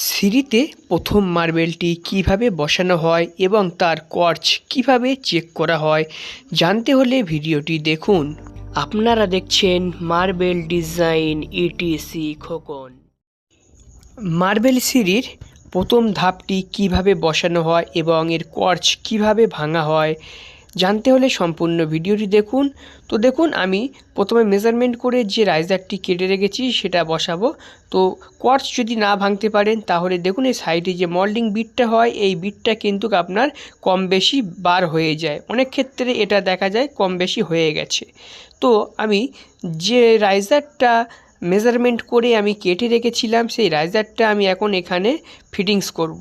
সিঁড়িতে প্রথম মার্বেলটি কীভাবে বসানো হয় এবং তার কর্চ কীভাবে চেক করা হয় জানতে হলে ভিডিওটি দেখুন। আপনারা দেখছেন marble design ETC Khokon. Marble সিঁড়ির প্রথম ধাপটি কীভাবে বসানো হয় এবং এর কর্চ কীভাবে ভাঙা হয় জানতে হলে সম্পূর্ণ ভিডিওটি দেখুন। তো দেখুন, আমি প্রথমে মেজারমেন্ট করে যে রাইজারটি কেটে রেখেছি, সেটা বসাবো। তো কর্চ যদি না ভাঙতে পারেন, তাহলে দেখুন, এই সাইডে যে মল্ডিং বিটটা হয়, এই বিটটা কিন্তু আপনার কম বেশি বার হয়ে যায়। অনেক ক্ষেত্রে এটা দেখা যায়, কম বেশি হয়ে গেছে। তো আমি যে রাইজারটা মেজারমেন্ট করে আমি কেটে রেখেছিলাম, সেই রাইজারটা আমি এখন এখানে ফিটিংস করব।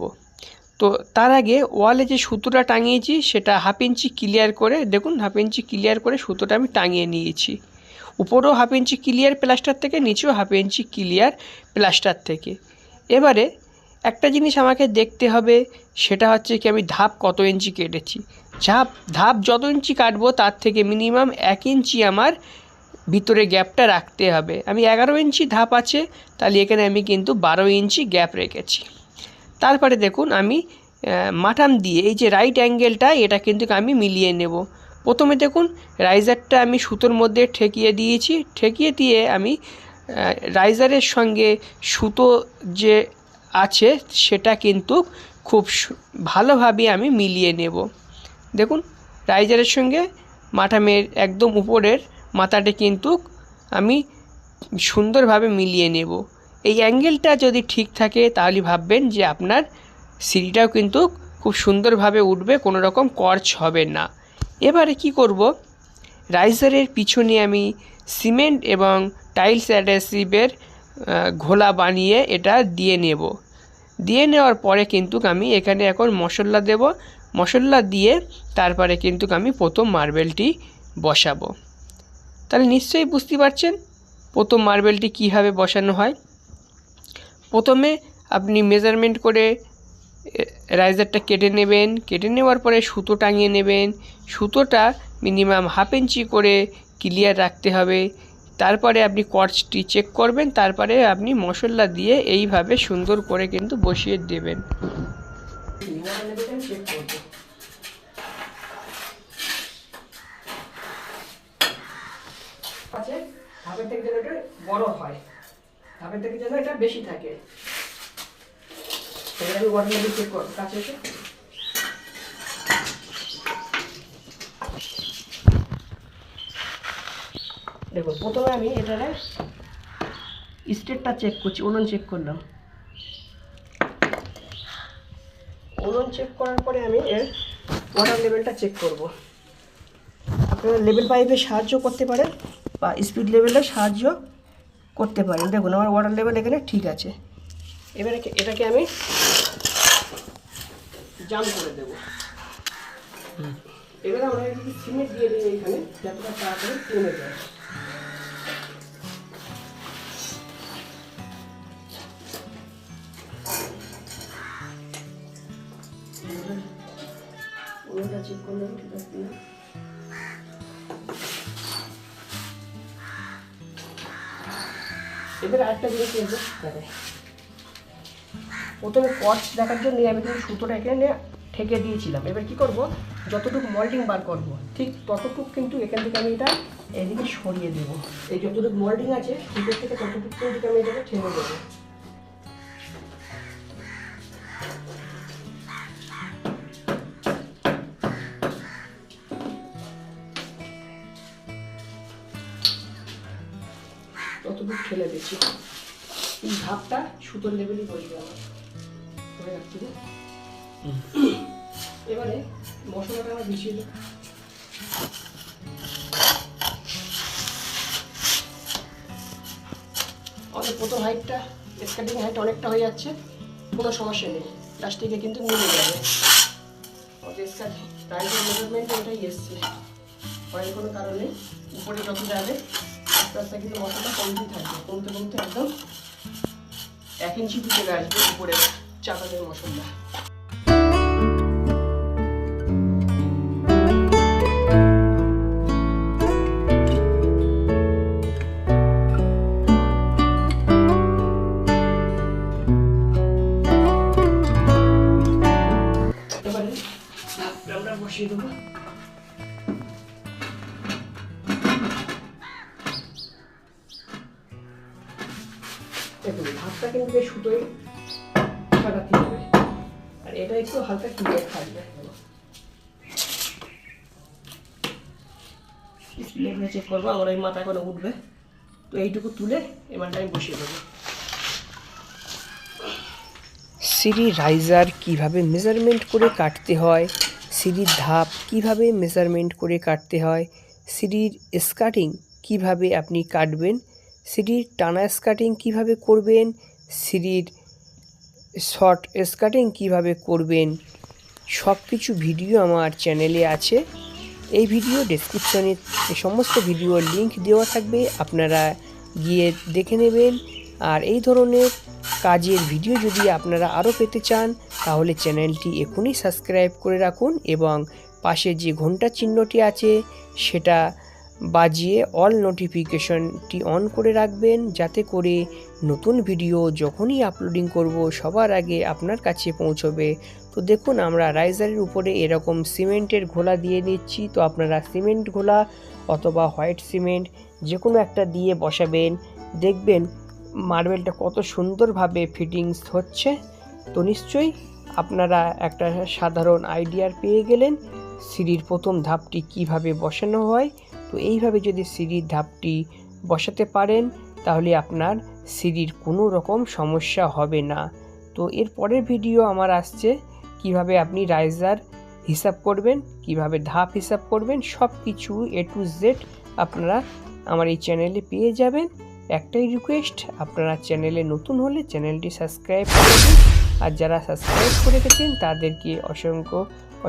তো তার আগে ওয়ালে যে সুতোটা টাঙিয়েছি, সেটা হাফ ইঞ্চি ক্লিয়ার করে, দেখুন হাফ ইঞ্চি ক্লিয়ার করে সুতোটা আমি টাঙিয়ে নিয়েছি। উপরেও হাফ ইঞ্চি ক্লিয়ার প্লাস্টার থেকে, নিচেও হাফ ইঞ্চি ক্লিয়ার প্লাস্টার থেকে। এবারে একটা জিনিস আমাকে দেখতে হবে, সেটা হচ্ছে কি আমি ধাপ কত ইঞ্চি কেটেছি। ধাপ ধাপ যত ইঞ্চি কাটবো, তার থেকে মিনিমাম এক ইঞ্চি আমার ভিতরে গ্যাপটা রাখতে হবে। আমি এগারো ইঞ্চি ধাপ আছে, তাহলে এখানে আমি কিন্তু বারো ইঞ্চি গ্যাপ রেখেছি। তারপরে দেখুন আমি মাঠাম দিয়ে এই যে রাইট অ্যাঙ্গেলটা এটা কিন্তু আমি মিলিয়ে নেব। প্রথমে দেখুন রাইজারটা আমি সুতোর মধ্যে ঠেকিয়ে দিয়েছি। ঠেকিয়ে দিয়ে আমি রাইজারের সঙ্গে সুতো যে আছে, সেটা কিন্তু খুব ভালোভাবে আমি মিলিয়ে নেব। দেখুন রাইজারের সঙ্গে মাঠামের একদম উপরের মাথাটা কিন্তু আমি সুন্দরভাবে মিলিয়ে নেব। এই অ্যাঙ্গেলটা যদি ঠিক থাকে তাহলে ভাববেন যে আপনার সিঁড়িটাও কিন্তু খুব সুন্দরভাবে উঠবে কোনো রকম কর্চ হবে না। এবারে কি করব? রাইজারের পিছনে আমি সিমেন্ট এবং টাইলস অ্যাডহেসিভের আহ, ঘোলা বানিয়ে এটা দিয়ে নেব। দিয়ে নেওয়ার পরে কিন্তু আমি এখানে এখন মশলা দেব। মশলা দিয়ে তারপরে কিন্তু আমি প্রথম মার্বেলটি বসাবো। তাহলে নিশ্চয়ই বুঝতে পারছেন প্রথম মার্বেলটি কীভাবে বসানো হয়? প্রথমে আপনি মেজারমেন্ট করে রাইজারটা কেটে নেবেন। কেটে নেওয়ার পরে সুতো টাঙিয়ে নেবেন। সুতোটা মিনিমাম হাফ ইঞ্চি করে ক্লিয়ার রাখতে হবে। তারপরে আপনি কর্চটি চেক করবেন, তারপরে আপনি মশলা দিয়ে এইভাবে সুন্দর করে কিন্তু বসিয়ে দেবেন। বড় হয়। ধাপের থেকে যেন এটা বেশি থাকে। এবার আমি ওয়াটার চেক করব কাছে এসে। দেখুন প্রথমে আমি এটারে স্টেটটা চেক করছি উনুন চেক করলাম। উনুন চেক করার পরে আমি এর ওয়াটার লেভেলটা চেক করব। আপনারা লেভেল পাইপে সাহায্য করতে পারেন, বা স্পিড লেভেলে সাহায্য করতে পারেন। দেখুন, আমার ওয়াটার লেভেল এখানে ঠিক আছে। এবারে এটাকে আমি জাম করে দেবো। এবারে আমরা একটু সিমেন্ট দিয়ে দিই এখানে যতটা তাড়াতাড়ি কমে যায়। ওটা চেক করলাম, ঠিক আছে এবার আরেকটা জিনিস দেখব দেখে প্রথমে কচ দেখার জন্য আমি কিন্তু সুতোটা এখানে ঠেকে দিয়েছিলাম। এবার কি করব? যতটুকু মল্টিং বার করব ঠিক ততটুকু কিন্তু এখান থেকে আমি এটা এদিকে সরিয়ে দেবো। এই যতটুকু মল্টিং আছে সুতোর থেকে ততটুকু কিন্তু আমি এটাকে ঠেলে দেবো। ততটুকু ঠেলে দিচ্ছি এই ধাপটা সুতোর লেভেলই বসবে আমার ধরে রাখছি এবারে মশলাটা আমার মিশিয়ে দেবো। আমাদের প্রথম হাইটটা স্কার্টিং হাইট অনেকটা হয়ে যাচ্ছে। কোনো সমস্যা নেই প্লাস্টিকে কিন্তু মিলে যাবে। আমাদের স্কার্টিং টাইটের মেজারমেন্ট ভয়ের কোনো কারণে উপরে যত যাবে আস্তে আস্তে কিন্তু মশলাটা কমতেই থাকবে, কমতে কমতে একদম এক ইঞ্চি চলে আসবে উপরে চাপাতের মশলা দেখুন ভাতটা কিন্তু বেশ সুতোই হবে। আর এটা একটু হালকা থাকবে লেগে চেক করব আমার এই মাথা করে উঠবে। তো এইটুকু তুলে এবারটা আমি বসিয়ে দেবো। সিঁড়ি রাইজার কীভাবে মেজারমেন্ট করে কাটতে হয়? সিঁড়ির ধাপ কীভাবে মেজারমেন্ট করে কাটতে হয়? সিঁড়ির স্কার্টিং কীভাবে আপনি কাটবেন? সিঁড়ির টানা স্কার্টিং কীভাবে করবেন? সিঁড়ির শর্ট স্কার্টিং কীভাবে করবেন? সব কিছু ভিডিও আমার চ্যানেলে আছে। এই ভিডিও ডেসক্রিপশনে সমস্ত ভিডিওর লিংক দেওয়া থাকবে, আপনারা গিয়ে দেখে নেবেন। আর এই ধরনের কাজের ভিডিও যদি আপনারা আরও পেতে চান, তাহলে চ্যানেলটি এখনই সাবস্ক্রাইব করে রাখুন এবং পাশে যে ঘণ্টা চিহ্নটি আছে, সেটা বাজিয়ে অল নোটিফিকেশনটি অন করে রাখবেন, যাতে করে নতুন ভিডিও যখনই আপলোডিং করব, সবার আগে আপনার কাছে পৌঁছবে। তো দেখুন, আমরা রাইজারের উপরে এরকম সিমেন্টের ঘোলা দিয়ে দিচ্ছি। তো আপনারা সিমেন্ট ঘোলা অথবা হোয়াইট সিমেন্ট যে কোনো একটা দিয়ে বসাবেন। দেখবেন মার্বেলটা কত সুন্দরভাবে ফিটিংস হচ্ছে। তো নিশ্চয়ই আপনারা একটা সাধারণ আইডিয়ার পেয়ে গেলেন। সিঁড়ির প্রথম ধাপটি কীভাবে বসানো হয় তো এইভাবে যদি সিঁড়ির ধাপটি বসাতে পারেন, তাহলে আপনার সিঁড়ির কোনো রকম সমস্যা হবে না। তো এর পরের ভিডিও আমার আসছে, কীভাবে আপনি রাইজার হিসাব করবেন, কীভাবে ধাপ হিসাব করবেন সব কিছু এ টু জেড আপনারা আমার এই চ্যানেলে পেয়ে যাবেন। একটাই রিকোয়েস্ট আপনারা চ্যানেলে নতুন হলে চ্যানেলটি সাবস্ক্রাইব করে দিন। আর যারা সাবস্ক্রাইব করে গেছেন তাদেরকে অসংখ্য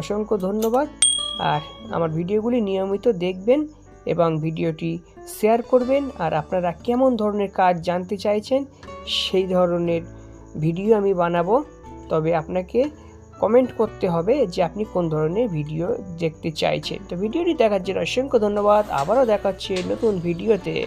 অসংখ্য ধন্যবাদ। আর আমার ভিডিওগুলি নিয়মিত দেখবেন এবং ভিডিওটি শেয়ার করবেন আর আপনারা কেমন ধরনের কাজ জানতে চাইছেন, সেই ধরনের ভিডিও আমি বানাবো। তবে আপনাকে কমেন্ট করতে হবে যে আপনি কোন ধরনের ভিডিও দেখতে চাইছেন। তো ভিডিওটি দেখার জন্য অসংখ্য ধন্যবাদ। আবারও দেখাচ্ছে নতুন ভিডিওতে।